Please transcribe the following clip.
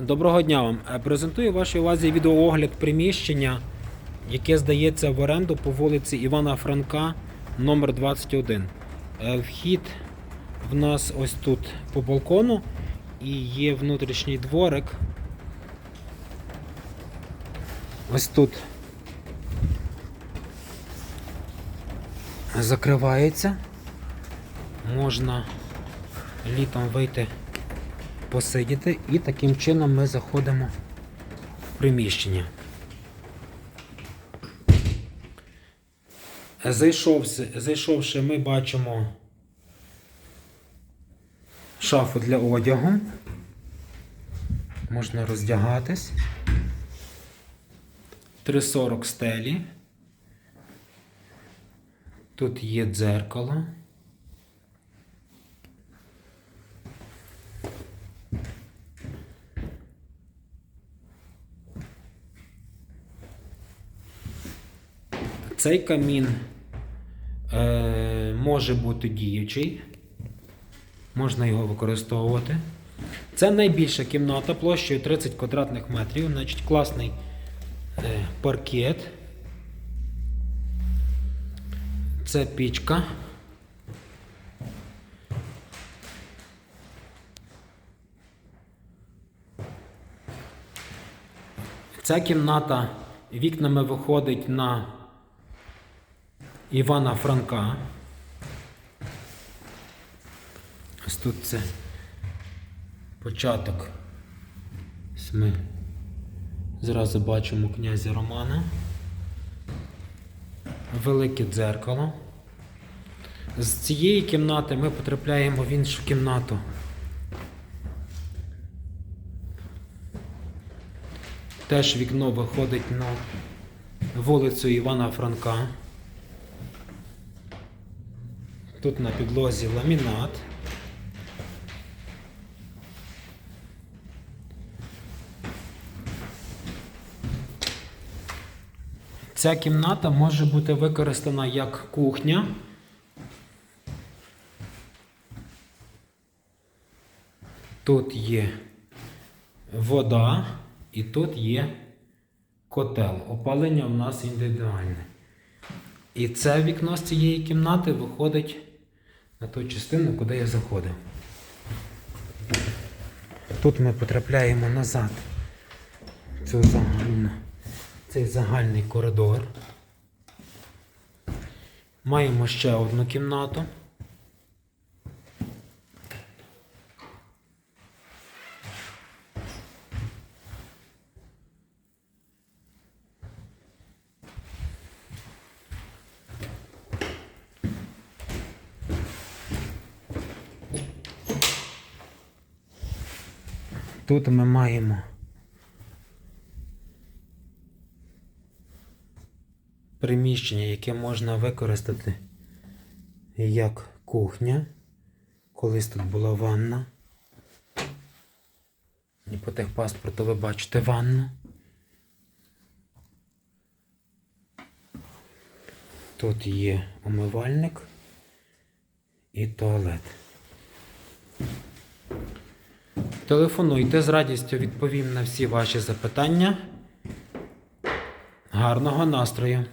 Доброго дня вам. Е, Презентую вашій увазі відеоогляд приміщення, яке здається в оренду по вулиці Івана Франка, номер 21. Е, Вхід в нас ось тут по балкону і є внутрішній дворик. Ось тут закривається. Можна літом вийти посидіти і таким чином ми заходимо в приміщення. Зайшовши, зайшовши, ми бачимо шафу для одягу. Можна роздягатись. 3,40 стелі. Тут є дзеркало. Цей камін е, може бути діючий, можна його використовувати. Це найбільша кімната площею 30 квадратних метрів, значить класний е, паркет. Це пічка. Ця кімната вікнами виходить на Івана Франка. Ось тут це початок. Ми зразу бачимо князя Романа. Велике дзеркало. З цієї кімнати ми потрапляємо в іншу кімнату. Теж вікно виходить на вулицю Івана Франка. Тут на підлозі ламінат. Ця кімната може бути використана як кухня. Тут є вода і тут є котел. Опалення в нас індивідуальне. І це вікно з цієї кімнати виходить на ту частину, куди я заходив. Тут ми потрапляємо назад. Цю загальну, цей загальний коридор. Маємо ще одну кімнату. Тут ми маємо приміщення, яке можна використати як кухня. Колись тут була ванна. І по техпаспорту ви бачите ванну. Тут є умивальник і туалет. Телефонуйте з радістю відповім на всі ваші запитання. Гарного настрою!